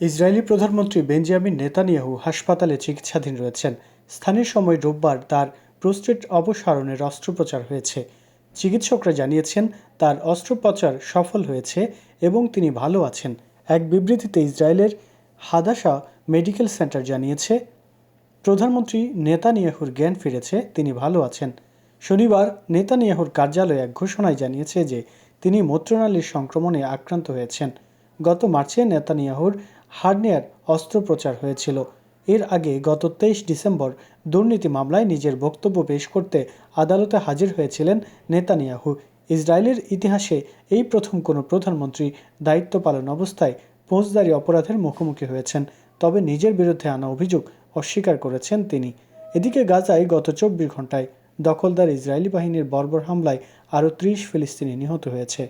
Israeli প্রধানমন্ত্রী Benjamin Netanyahu হাসপাতালে চিকিৎসাধীন রয়েছেন। স্থানীয় সময় রোববার তার প্রোস্টেট অপসারণের অস্ত্রোপচার হয়েছে। চিকিৎসকরা জানিয়েছেন, তার অস্ত্রোপচার সফল হয়েছে এবং তিনি ভালো আছেন। এক বিবৃতিতে ইসরায়েলের হাদাসা মেডিকেল সেন্টার জানিয়েছে, প্রধানমন্ত্রী নেতানিয়াহুর জ্ঞান ফিরেছে, তিনি ভালো আছেন। শনিবার নেতানিয়াহুর কার্যালয় এক ঘোষণায় জানিয়েছে যে, তিনি মূত্রনালীর সংক্রমণে আক্রান্ত হয়েছেন। গত মার্চে নেতানিয়াহুর হার্নিয়ার অস্ত্রোপচার হয়েছিল। এর আগে গত তেইশ ডিসেম্বর দুর্নীতি মামলায় নিজের বক্তব্য পেশ করতে আদালতে হাজির হয়েছিলেন নেতানিয়াহু। ইসরায়েলের ইতিহাসে এই প্রথম কোনো প্রধানমন্ত্রী দায়িত্ব পালন অবস্থায় ফৌজদারি অপরাধের মুখোমুখি হয়েছেন, তবে নিজের বিরুদ্ধে আনা অভিযোগ অস্বীকার করেছেন তিনি। এদিকে গাজায় গত চব্বিশ ঘন্টায় দখলদার ইসরায়েলি বাহিনীর বর্বর হামলায় আরও ত্রিশ ফিলিস্তিনি নিহত হয়েছে।